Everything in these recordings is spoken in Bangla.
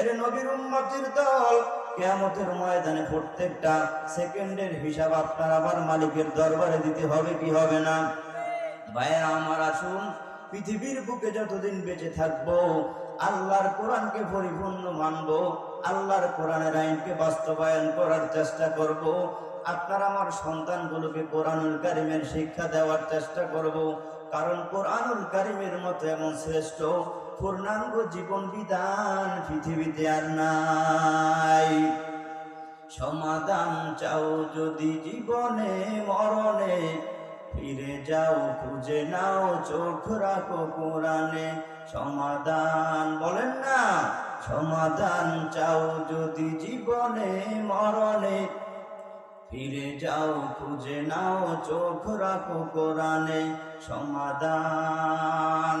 এর নবীর উম্মতির দল কেয়ামতের ময়দানে প্রত্যেকটা সেকেন্ডের হিসাব আপনার আবার মালিকের দরবারে দিতে হবে কি হবে না ভাইয়া আমার আসুন, পৃথিবীর বুকে যতদিন বেঁচে থাকব, আল্লাহর কোরআনকে পরিপূর্ণ মানবো, আল্লাহর কোরআনের আইনকে বাস্তবায়ন করার চেষ্টা করব। আপনার আমার সন্তানগুলোকে কোরআনুল কারিমের শিক্ষা দেওয়ার চেষ্টা করব। কারণ কোরআনুল কারিমের মতো এমন শ্রেষ্ঠ পূর্ণাঙ্গ জীবন বিধান পৃথিবীতে আর নাই। সমাধান চাও যদি জীবনে, মরণে, ফিরে যাও, খুঁজে নাও, চোখ রাখো কোরআনে। সমাধান বলেন না? সমাধান চাও যদি জীবনে, মরণে, ফিরে যাও, খুঁজে নাও, চোখ রাখো কোরআনে। সমাধান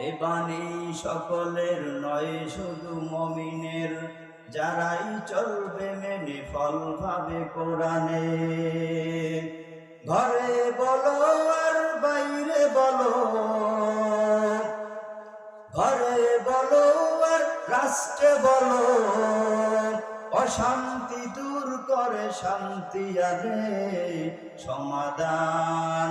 এ বাণী সকলের নয়, শুধু মমিনের। যারাই চলবে মেনে ফল পাবে কোরআনে। ঘরে বলো আর বাইরে বলো। ঘরে বলো আর রাষ্ট্রে বলো। অশান্তি দূর করে শান্তি আনে সমাধান।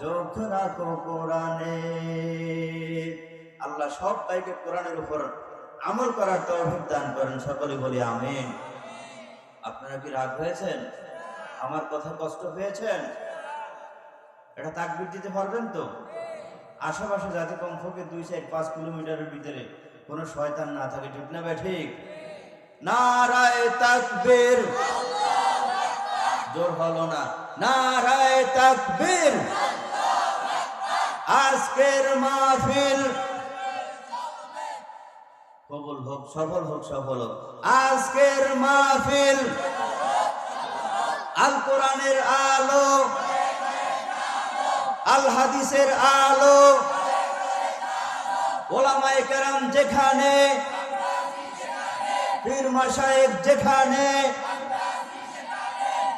চোখ রাখো কোরআনে। আল্লাহ সব ভাইকে কোরআনের উপর আমল করার তৌফিক দান করেন, সকলে বলি আমিন। আপনারা কি রাগ হয়েছেন? আমার কথা কষ্ট পেয়েছেন? এটা তাকবির দিতে পারবেন তো? আশেপাশে যাতে কমপক্ষে দুই সাইড পাঁচ কিলোমিটারের ভিতরে কোনো শয়তান না থাকে, ঠিক না বে ঠিক? নারায় তাকবীর। জোর হলো না। নারায় তাকবীর। আজকের মাহফিল। কবুল হোক, সফল হোক সফল হোক। আজকের মাহফিল। আল কোরআনের আলো। আল হাদিসের আলো। ওলামায়ে কেরাম যেখানে, পীর মাসায়েক যেখানে,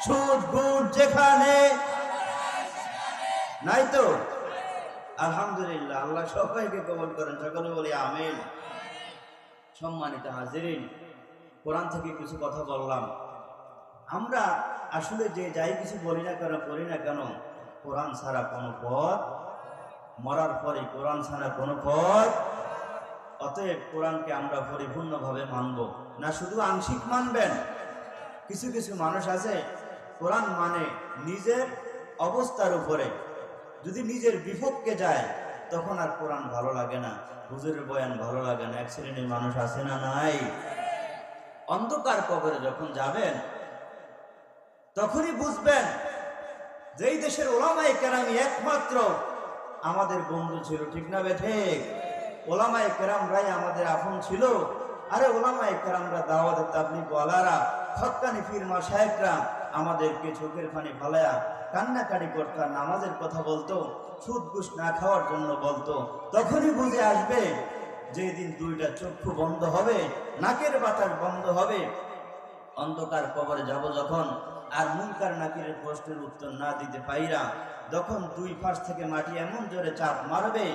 সুদ গুড যেখানে, নাই তো? আলহামদুলিল্লাহ, আল্লাহ সবাইকে কবল করেন, সকলে বলি আমিন। সম্মানিত হাজিরিন, কোরআন থেকে কিছু কথা বললাম। আমরা আসলে যে যাই কিছু বলি না কেন করি না কেন, কোরআন ছাড়া কোনো পথ, মরার পরে কোরআন ছাড়া কোনো পথ, অতএব কোরআনকে আমরা পরিপূর্ণভাবে মানব। না, শুধু আংশিক মানবেন, কিছু কিছু মানুষ আছে, কোরআন মানে নিজের অবস্থার উপরে। যদি নিজের বিপক্ষে যায়, তখন আর কোরআন ভালো লাগে না, হুজুরের বয়ান ভালো লাগে না, এক শ্রেণির মানুষ আছে না নাই? অন্ধকার কবরে যখন যাবেন, তখনই বুঝবেন যে এই দেশের ওলামাই কেরামি একমাত্র আমাদের বন্ধু ছিল, ঠিক না বেঠে ওলামাই কেরামরাই আমাদের আপন ছিল। আরে ওলামাই কেরামরা দাওয়াতের তাবলিক ওয়ালারা হক্কানি ফিরমা সাহেবরা আমাদেরকে চোখের পানি ফালায়া কান্নাকাটি করতাম নামাজের কথা বলতো সুদ ঘুষ না খাওয়ার জন্য বলতো। তখনই বুঝে আসবে, যেদিন দুইটা চক্ষু বন্ধ হবে, নাকের বাতাস বন্ধ হবে, অন্ধকার কবরে যাব যখন, আর মুনকার নাকিরের প্রশ্নের উত্তর না দিতে পাইরা, তখন দুই পাশ থেকে মাটি এমন জোরে চাপ মারবে,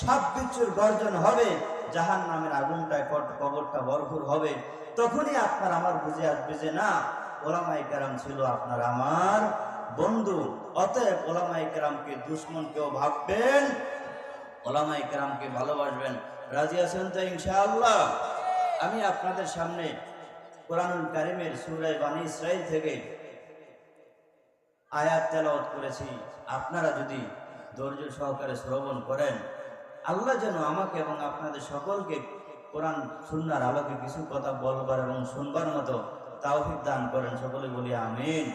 সাপ বিচ্ছুর গর্জন হবে জাহান নামের আগুনটায় কবরটা ভরপুর হবে। তখনই আপনার আমার বুঝে আসবে যে না ওলামাই কেরাম ছিল আপনার আমার বন্ধু। অতএব ওলামাই কেরামকে দুশ্মন কেউ ভাববেন ওলামাই কেরামকে ভালোবাসবেন। রাজি আছেন তো ইনশাআল্লাহ? আমি আপনাদের সামনে কোরআনুল কারিমের সুরাই বানী ইসরাইল থেকে আয়াত তেলাওয়াত করেছি। আপনারা যদি ধৈর্য সহকারে শ্রবণ করেন, আল্লাহ যেন আমাকে এবং আপনাদের সকলকে কোরআন, সুন্নার আলোকে কিছু কথা বলবার এবং শুনবার মতো তাওফিক দান করেন। সকলে বলি আমিন।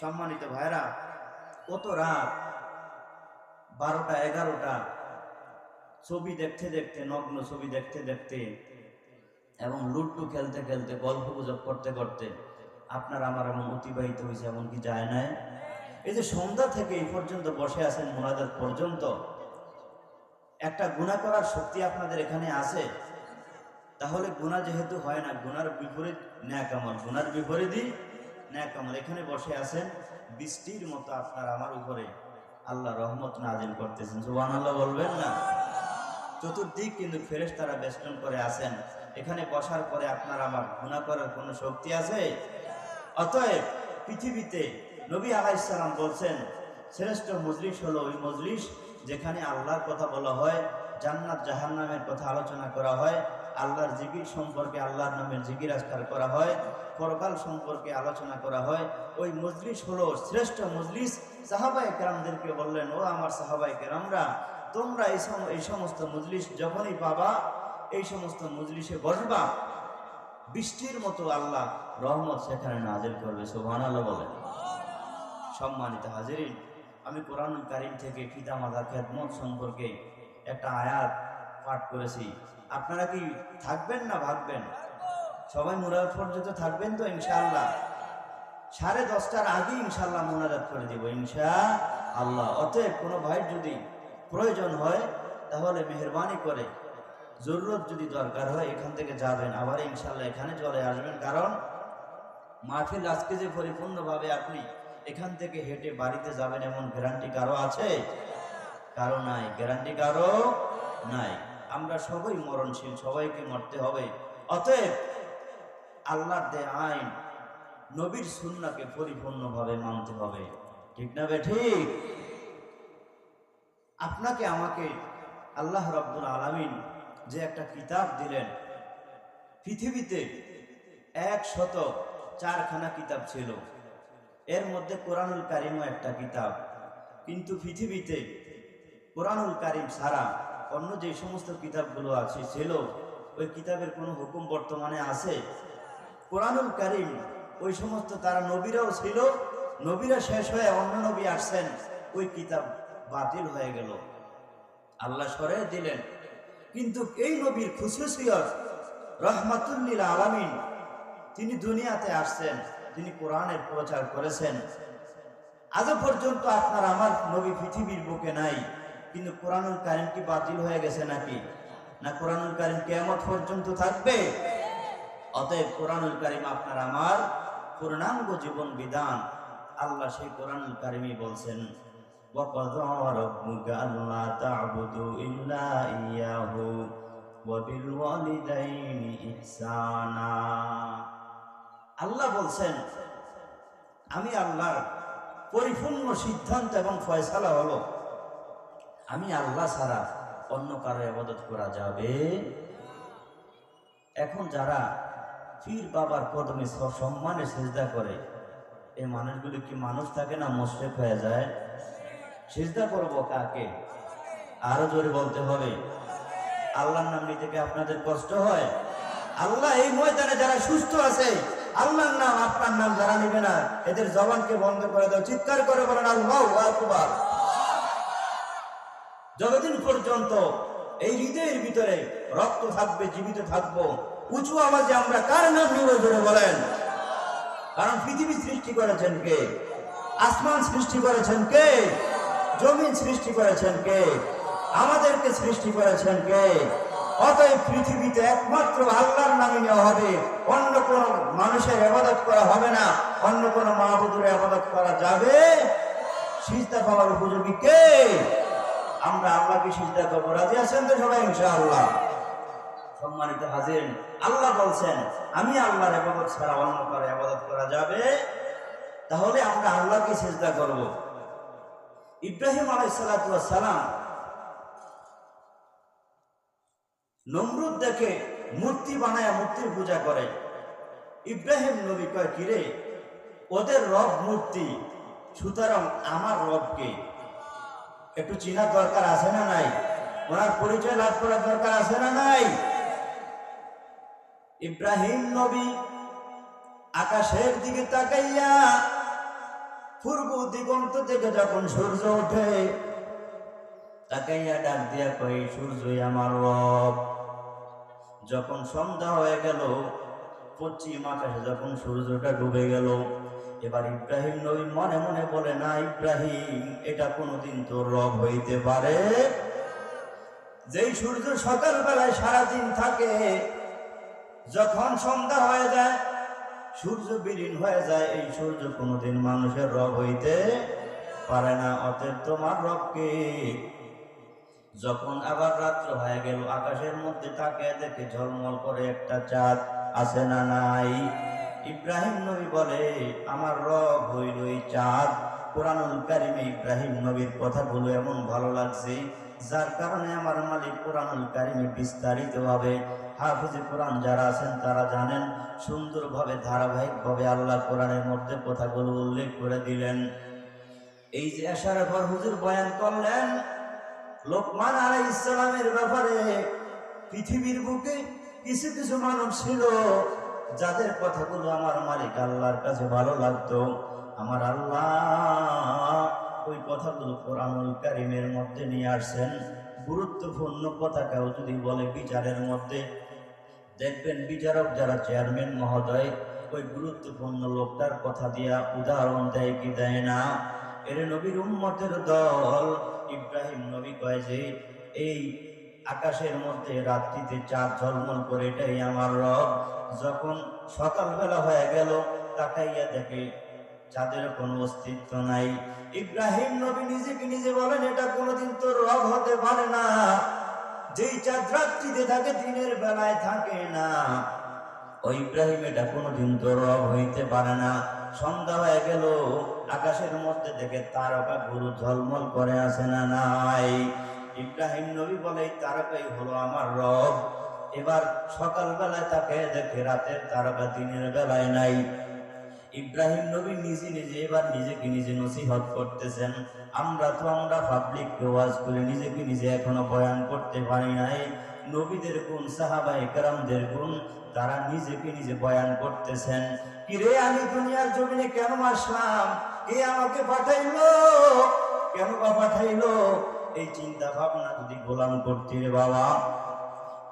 সম্মানিত ভাইরা কত রাত বারোটা, এগারোটা, ছবি দেখতে দেখতে, নগ্ন ছবি দেখতে দেখতে এবং লুট্টু খেলতে খেলতে, গল্প গুজব করতে করতে আপনার আমার এমন অতিবাহিত হয়েছে, এমন কি যায় নাই? এই যে সন্ধ্যা থেকে এই পর্যন্ত বসে আছেন, মোনাজাত পর্যন্ত, একটা গুণা করার শক্তি আপনাদের এখানে আছে? তাহলে গুণা যেহেতু হয় না গুনার বিপরীত ন্যাকামল গুনার বিপরীতই ন্যাকামল এখানে বসে আছেন বৃষ্টির মতো আপনার আমার উপরে। আল্লাহ রহমত নাজিল করতেছেন। সুবান আল্লাহ বলবেন না? চতুর্দিক কিন্তু ফেরেশ তারা বেষ্টন করে আছেন। এখানে বসার পরে আপনার আমার গুণা করার কোনো শক্তি আছে? অতএব পৃথিবীতে নবী আলাইসালাম বলছেন, শ্রেষ্ঠ মজলিস হলো ওই মজলিস যেখানে আল্লাহর কথা বলা হয়, জান্নাত জাহান্নামের কথা আলোচনা করা হয় আল্লাহর জিকির সম্পর্কে আল্লাহর নামের জিকির আজকার করা হয়, পরকাল সম্পর্কে আলোচনা করা হয়। ওই মজলিস হলো শ্রেষ্ঠ মজলিস। সাহাবাই কেরামদেরকে বললেন, ও আমার সাহাবাই কেরামরা, তোমরা এই এই সমস্ত মজলিস যখনই পাবা, এই সমস্ত মজলিসে বসবা, বৃষ্টির মতো আল্লাহ রহমত সেখানে নাজিল করবে। সোহান আল্লাহ বলেন। সম্মানিত হাজিরিন, আমি কোরআন কারিম থেকে মাথা খেদমত সম্পর্কে একটা আয়াত পাঠ করেছি। আপনারা কি থাকবেন না ভাববেন? সবাই মুরাদ পর্যন্ত থাকবেন তো ইনশাআল্লাহ? সাড়ে দশটার আগে ইনশাল্লাহ মোনাজাত করে দিব ইনশা আল্লাহ অতএব কোনো ভাইয়ের যদি প্রয়োজন হয়, তাহলে মেহরবানি করে। জরুরত যদি দরকার হয়, এখান থেকে যাবেন। আবার ইনশাল্লাহ এখানে চলে আসবেন। কারণ মাহফিল আজকে যে পরিপূর্ণভাবে আপনি এখান থেকে হেঁটে বাড়িতে যাবেন, এমন গ্যারান্টি কারও আছে? কারও নাই। গ্যারান্টি কারও নাই। আমরা সবাই মরণশীল, সবাইকে মরতে হবে। অতএব আল্লাহর দে আইন, নবীর সুন্নাকে পরিপূর্ণভাবে মানতে হবে। ঠিক না বে ঠিক? আপনাকে আমাকে আল্লাহ রব্বুল আলামিন যে একটা কিতাব দিলেন, পৃথিবীতে এক শত চারখানা কিতাব ছিল। এর মধ্যে কোরআনুল কারিমও একটা কিতাব। কিন্তু পৃথিবীতে কোরআনুল কারিম ছাড়া অন্য যে সমস্ত কিতাবগুলো আছে ছিল ওই কিতাবের কোনো হুকুম বর্তমানে আছে? কোরআনুল কারিম, ওই সমস্ত তারা নবীরাও ছিল, নবীরা শেষ হয়ে অন্য নবী আসছেন, ওই কিতাব বাতিল হয়ে গেল। আল্লাহ সরে দিলেন। কিন্তু এই নবীর খুশুসিয়ত রহমাতুল্লিল আলামিন, তিনি দুনিয়াতে আসছেন, তিনি কোরআনের প্রচার করেছেন। আজও পর্যন্ত আপনার আমার নবী পৃথিবীর বুকে নাই। কিন্তু কোরআনুল কারিম কি বাতিল হয়ে গেছে নাকি না কোরআনুল কারিম কেমত পর্যন্ত থাকবে অতএব কোরআনুল কারিম আপনার আমার পূর্ণাঙ্গ জীবন বিধান আল্লাহ সেই কোরআনুল কারিমই বলছেন وقضى ربك ألا تعبدوا إلا إياه وبالوالدين إحسانا আল্লাহ বলছেন আমি আল্লাহর পরিপূর্ণ সিদ্ধান্ত এবং ফয়সালা হলো আমি আল্লাহ ছাড়া অন্য কারও আবাদত করা যাবে? এখন যারা পীর বাবার কদমে সম্মানে সেজদা করে, এই মানুষগুলি কি মানুষ থাকে না মোশরেক হয়ে যায়? সেজদা করব কাকে? আরও জোরে বলতে হবে। আল্লাহর নাম নিতে কি আপনাদের কষ্ট হয়? আল্লাহ এই ময়দানে যারা সুস্থ আছে, আল্লাহর নাম, আপনার নাম যারা নিবে না, এদের জবানকে বন্ধ করে দাও। চিৎকার করে বলেন, আল্লাহ আকবার। যতদিন পর্যন্ত এই হৃদয়ের ভিতরে রক্ত থাকবে, জীবিত থাকব, উঁচু আওয়াজে আমরা কার নাম নিব জোরে বলেন? কারণ পৃথিবী সৃষ্টি করেছেন কে? আসমান সৃষ্টি করেছেন কে? জমিন সৃষ্টি করেছেন কে? আমাদেরকে সৃষ্টি করেছেন কে? অতএব পৃথিবীতে একমাত্র আল্লাহর নামে নেওয়া হবে। অন্য কোন মানুষের আবাদত করা হবে না। অন্য কোন মাহবুদের আবাদত করা যাবে? সিজদা পাওয়ার উপযোগী কে? আমরা আল্লাহকে সিজদা করব রাজি আছেন তো সবাই, ইনশাআল্লাহ। সম্মানিত হাজির, আল্লাহ বলছেন, আমি আল্লাহর আবাদত ছাড়া অন্য কারও আবাদত করা যাবে? তাহলে আমরা আল্লাহকে চেষ্টা করব। ইব্রাহিম আলাইসালাম নমরুদ দেখে মূর্তি বানায় মূর্তির পূজা করে। ইব্রাহিম নবী কয়, কিরে, ওদের রব মূর্তি, সুতরাং আমার রবকে একটু চিনার দরকার আছে না নাই? ওনার পরিচয় লাভ করার দরকার আছে না নাই? ইব্রাহিম নবী আকাশের দিকে তাকাইয়া পূর্ব দিগন্ত থেকে যখন সূর্য ওঠে, তাকাইয়া ডাক দিয়া কই সূর্যই আমার রব। যখন সন্ধ্যা হয়ে গেল, পশ্চিম আকাশে যখন সূর্যটা ডুবে গেল এবার ইব্রাহিম নবী মনে মনে বলে, না ইব্রাহিম, এটা কোনোদিন তোর রব হইতে পারে। যেই সূর্য সকালবেলায় সারাদিন থাকে, যখন সন্ধ্যা হয়ে যায়, সূর্য বিলীন হয়ে যায়, এই সূর্য কোনোদিন মানুষের রব হইতে পারে না, অতএব তোমার রবকে। যখন আবার রাত্র হয়ে গেল, আকাশের মধ্যে তাকে দেখে ঝলমল করে একটা চাঁদ আছে না নাই? ইব্রাহিম নবী বলে, আমার রব হইল এই চাঁদ। কোরআনুল কারিমে ইব্রাহিম নবীর কথাগুলো এমন ভালো লাগছে, যার কারণে আমার মালিক কোরআনুল কারিমে বিস্তারিত ভাবে হাফিজে কোরআন যারা আছেন তারা জানেন, সুন্দরভাবে, ধারাবাহিকভাবে আল্লাহ কোরআনের মধ্যে কথাগুলো উল্লেখ করে দিলেন। এই যে আসার পর হুজুর বয়ান করলেন, লোকমান আলাই ইসলামের ব্যাপারে পৃথিবীর বুকে কিছু কিছু মানুষ ছিল যাদের কথাগুলো আমার মালিক আল্লাহর কাছে ভালো লাগতো, আমার আল্লাহ ওই কথাগুলো কোরআনুল কারিমের মধ্যে নিয়ে আসছেন। গুরুত্বপূর্ণ কথা কেউ যদি বলে বিচারের মধ্যে, দেখবেন বিচারক যারা চেয়ারম্যান মহোদয়, ওই গুরুত্বপূর্ণ লোকটার কথা দিয়া উদাহরণ দেয় কি দেয় না? এর নবীর উম্মতের দল, ইব্রাহিম নবী কয় যে, এই আকাশের মধ্যে রাত্রিতে চাঁদ ঝলমল করে, এটাই আমার রব। যখন সকালবেলা হয়ে গেল, তাকাইয়া দেখে চাঁদের কোনো অস্তিত্ব নাই। ইব্রাহিম নবী নিজেকে নিজে বলেন, এটা কোনোদিন তোর রব হতে পারে না। যেই চাঁদ রাত্রিতে থাকে, দিনের বেলায় থাকে না। ওই ইব্রাহিম, এটা কোনোদিন তোর রব হইতে পারে না। সন্ধ্যা হয়ে গেল, আকাশের মধ্যে দেখে তারকা গুরু ঝলমল করে আসে না নাই। ইব্রাহিম নবী বলে, তারকাই হলো আমার রব। এবার সকালবেলায় তাকে দেখে রাতের তারকা দিনের বেলায় নাই। ইব্রাহিম নবী নিজে নিজে এবার নিজেকে নিজে নসিহত করতেছেন। আমরা তো আমরা পাবলিক ওয়াজ করে নিজেকে নিজে এখনও বয়ান করতে পারি নাই। নবীদের গুণ, সাহাবা একরামদের গুণ, তারা নিজেকে নিজে বয়ান করতেছেন। কিরে, আমি দুনিয়ার জমিনে কেন আসলাম? কে আমাকে পাঠাইলো? কেন বা পাঠাইলো? এই চিন্তা ভাবনা যদি গোলাম করতে রে বাবা,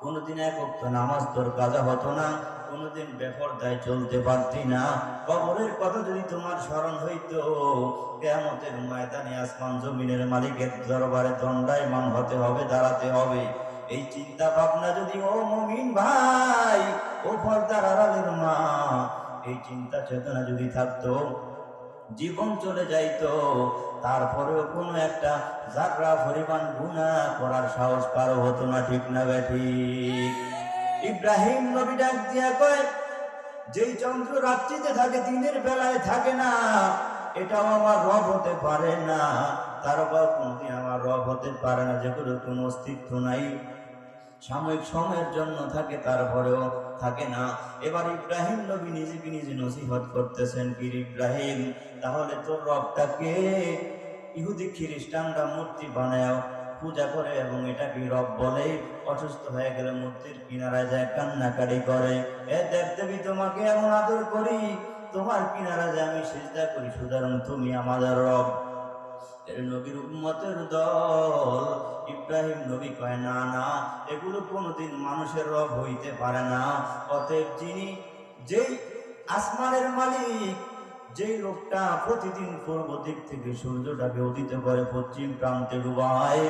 কোনোদিন এক অক্ত নামাজ তোর কাজা হতো না, কোনোদিন বেপরদায় চলতে পারতি না। কবরের কথা যদি তোমার স্মরণ হইতো, কেয়ামতের ময়দানে আসমান জমিনের মালিকের দরবারে দণ্ডায়মান হতে হবে, দাঁড়াতে হবে। এই চিন্তা ভাবনা যদি, ও মমিন ভাই, ও পর্দার আড়ালের মা, এই চিন্তা চেতনা যদি থাকতো জীবন চলে যাইতো। তারপরেও কোনো একটা যাত্রা পরিমাণ গুণা করার সাহস কারও হতো না, ঠিক না ব্যাঠিক ইব্রাহিম নবী ডাক দিয়া কয়, যেই চন্দ্র রাত্রিতে থাকে, দিনের বেলায় থাকে না, এটাও আমার রব হতে পারে না। তার আবার কোনদিন আমার রব হতে পারে না যেগুলো কোনো অস্তিত্ব নাই। সাময়িক সময়ের জন্য থাকে, তারপরেও থাকে না। এবার ইব্রাহিম নবী নিজেকে নিজে নসিহত করতেছেন কি ইব্রাহিম, তাহলে তোর রবটাকে ইহুদি খ্রিস্টানরা মূর্তি বানায়, পূজা করে এবং এটাকে রব বলে। অসুস্থ হয়ে গেলে মূর্তির কিনারায় যায় কান্নাকারি করে। এ দেব দেবী, তোমাকে এমন আদর করি। তোমার কিনারা যে আমি চেষ্টা করি। সুতরাং তুমি আমাদের রব। নবীর উম্মতের দল। ইব্রাহিম নবী কয়, না না, এগুলো কোনোদিন মানুষের রব হইতে পারে না। অতএব যিনি যেই আসমানের মালিক, যেই লোকটা প্রতিদিন পূর্ব দিক থেকে সূর্যটাকে উদিত করে পশ্চিম প্রান্তে ডুবায়,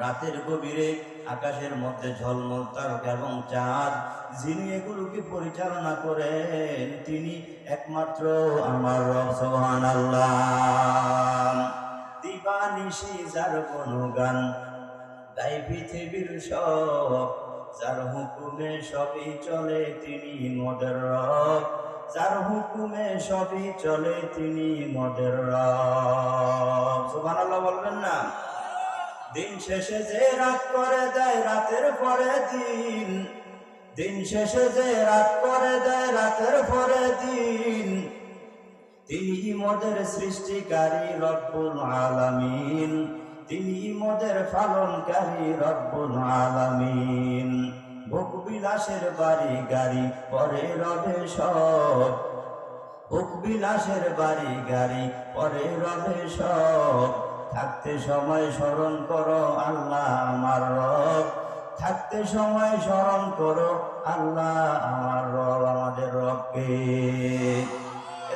রাতের গভীরে আকাশের মধ্যে ঝলমল তারকা এবং চাঁদ, যিনি এগুলোকে পরিচালনা করেন, তিনি একমাত্র আমার রব সোহান আল্লাহ দিবানিশি যার পৃথিবীর সব, যার হুকুমে সবই চলে তিনি মদের রব। যার হুকুমে সবই চলে তিনি মদের রব। সুবহানাল্লাহ বলবেন না? দিন শেষে যে রাত করে দেয়, রাতের পরে দিন। দিন শেষে যে রাত করে দেয়, রাতের তিনি মোদের সৃষ্টিকারী রব্বুল আলামিন। তিনি মোদের পালনকারী রব্বুল আলামিন। ভোগ বিলাসের বাড়ি গাড়ি পরে রবে সব। ভোগ বিলাসের বাড়ি গাড়ি পরে রবে সব। থাকতে সময় স্মরণ করো আল্লাহ আমার রব। থাকতে সময় স্মরণ করো আল্লাহ আমার রব, আমাদের রবকে।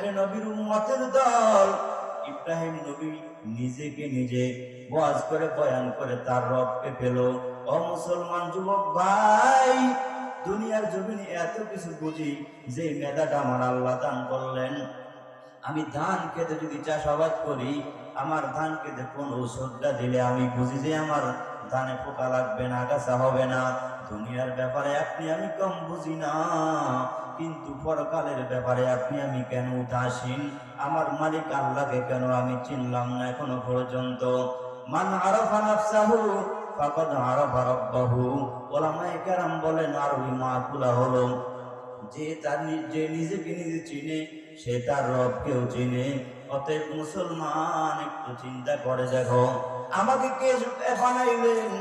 এরে নবীর উম্মতের দল। ইব্রাহিম নবী নিজেকে নিজে ওয়াজ করে, বয়ান করে তার রবকে পেল। ও মুসলমান যুবক ভাই, দুনিয়ার জমিনে এত কিছু বুঝি যে মেধাটা আমার আল্লাহ দান করলেন। আমি ধান খেতে যদি চাষাবাদ করি, আমার ধান খেতে কোন ঔষধটা দিলে আমি বুঝি যে আমার ধানে পোকা লাগবে না গাছা হবে না। দুনিয়ার ব্যাপারে আপনি আমি কম বুঝি না। কিন্তু পরকালের ব্যাপারে আপনি আমি কেন উদাসীন? আমার মালিক আল্লাহকে কেন আমি চিনলাম না এখনও পর্যন্ত? মান আরফা নাফসাহু ফাকাদ আরফা রাব্বাহু। ওলামায়ে কেরাম বলেন আরবি মাকুলা হলো যে তার যে নিজেকে নিজে চিনে, সে তার রবকেও চিনে। অতএব মুসলমান একটু চিন্তা করে দেখো, আমাকে কে বানাইলেন?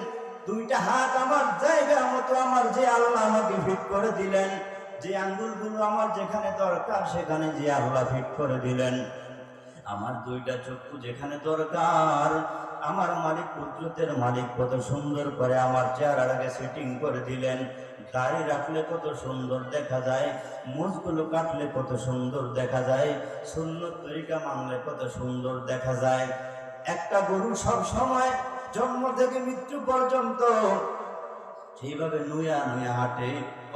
দুইটা হাত আমার জায়গা মতো, আমার যে আল্লাহ আমাকে ফিট করে দিলেন। যে আঙ্গুলগুলো আমার যেখানে দরকার, সেখানে যে আল্লাহ ফিট করে দিলেন। আমার দুইটা চক্ষু যেখানে দরকার, আমার মালিক কুদরতের মালিক কত সুন্দর করে আমার চেহারাটাকে সেটিং করে দিলেন। দাড়ি রাখলে কত সুন্দর দেখা যায়, মুখগুলো কাটলে কত সুন্দর দেখা যায় সুন্দর তরিকা মানলে কত সুন্দর দেখা যায়। একটা গরু সব সময় জন্ম থেকে মৃত্যু পর্যন্ত সেইভাবে নুয়া নুয়া হাঁটে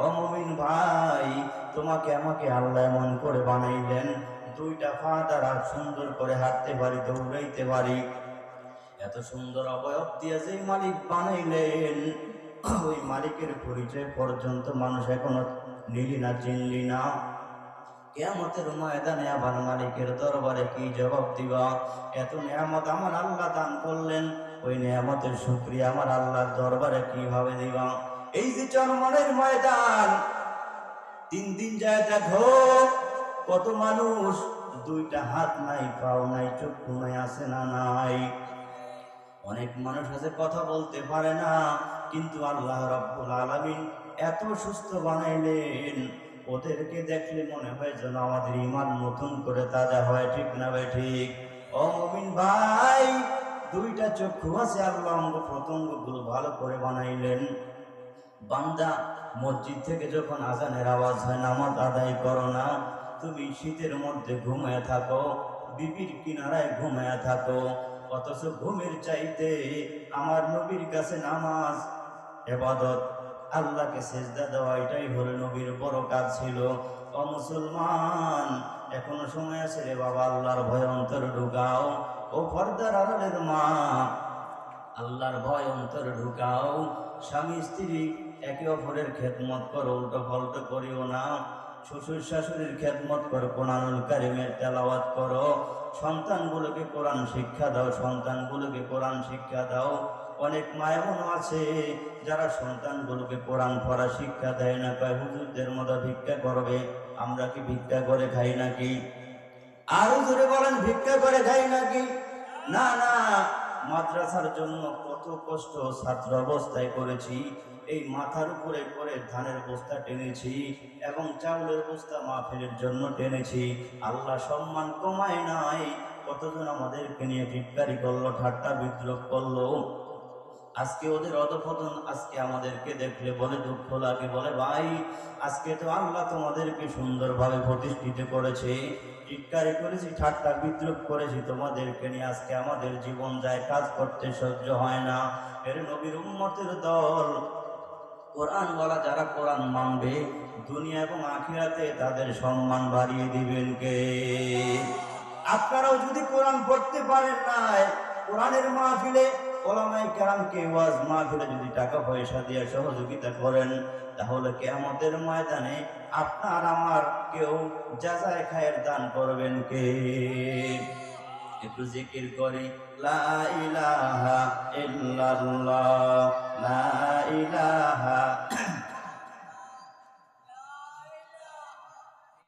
অমমিন ভাই, তোমাকে আমাকে আল্লাহ এমন করে বানাইলেন, দুইটা পা দ্বারা সুন্দর করে হাঁটতে পারি, দৌড়াইতে পারি। এত সুন্দর অবয়ব দিয়ে যে মালিক বানাইলেন, ওই মালিকের পরিচয় পর্যন্ত মানুষ এখনও নিলি না, চিনলি না। কেমতের ময়দানে আবার মালিকের দরবারে কি জবাব দিবা? এত নিয়ামত আমার আল্লাহ দান করলেন। ওই নিয়ামতের শুক্রিয়া আমার আল্লাহর দরবারে কীভাবে দিবা? এই যে চরমনের ময়দান, তিন দিন যায় দেখো, কত মানুষ, দুইটা হাত নাই, পাও নাই, চক্ষু নাই, আছে না নাই। অনেক মানুষ আছে, কথা বলতে পারে না, কিন্তু আল্লাহ রব্বুল আলামিন এত সুস্থ বানাইলেন, ওদেরকে দেখলে মনে হয় যেন আমাদের ইমান নতুন করে তাজা হয়, ঠিক না ভাই, ঠিক? ও মমিন ভাই দুইটা চক্ষু আছে, আল্লাহ অঙ্গ প্রত্যঙ্গগুলো ভালো করে বানাইলেন। বান্দা মসজিদ থেকে যখন আজানের আওয়াজ হয়, নামাজ আদায় করো না, তুমি শীতের মধ্যে ঘুমায় থাকো, বিবির কিনারায় ঘুমায় থাকো, অথচ ঘুমের চাইতে আমার নবীর কাছে নামাজ, এবাদত, আল্লাহকে সেজদা দেওয়া, এটাই হলো নবীর বড় কাজ ছিল। ও মুসলমান, এখনও সময় আছে রে বাবা, আল্লাহর ভয় অন্তর ঢুকাও। ও পর্দার আড়ালের মা। আল্লাহর ভয় অন্তরে ঢুকাও। স্বামী, স্ত্রী, একে অপরের খেদমত করো, উল্টো পাল্টো করিও না। শ্বশুর শাশুড়ির খেদমত করো, কোরআনুল কারিমের তেলাওয়াত করো। সন্তানগুলোকে কোরআন শিক্ষা দাও, সন্তানগুলোকে কোরআন শিক্ষা দাও। অনেক মা এমন আছে, যারা সন্তানগুলোকে কোরআন পড়া শিক্ষা দেয় না। কয়, হুজুরদের মতো ভিক্ষা করবে? আমরা কি ভিক্ষা করে খাই নাকি? আরও জোরে বলেন, ভিক্ষা করে খাই নাকি? না না, মাদ্রাসার জন্য কত কষ্ট ছাত্র অবস্থায় করেছি। এই মাথার উপরে করে ধানের বস্তা টেনেছি এবং চাউলের বস্তা মাহফিলের জন্য টেনেছি। আল্লাহ সম্মান কমায় নাই, কতজন আমাদেরকে নিয়ে টিটকারি করল, ঠাট্টা বিদ্রোহ করল? আজকে ওদের অধপতন, আজকে আমাদেরকে দেখলে বলে দুঃখ লাগে, বলে, ভাই, আজকে তো আল্লাহ তোমাদেরকে সুন্দরভাবে প্রতিষ্ঠিত করেছে। টিটকারি করেছি, ঠাট্টা বিদ্রুপ করেছি, তোমাদেরকে নিয়ে আজকে আমাদের জীবন যায়, কাজ করতে সহ্য হয় না। এর নবীর উম্মতের দল কোরআন বলা যারা কোরআন মানবে, দুনিয়া এবং আখিরাতে তাদের সম্মান বাড়িয়ে দিবেন কে? আপনারাও যদি কোরআন পড়তে পারেন নাই, কোরআনের মাহফিলে ওলামাই কেরামকে ওয়াজ মাহফিলে যদি টাকা পয়সা দিয়ে সহযোগিতা করেন, তাহলে কেয়ামতের ময়দানে আপনার আমার কেউ যাচাই খায়ের দান করবেন কে? একটু জিকির করি, লা ইলাহা ইল্লাল্লাহ, লা ইলাহা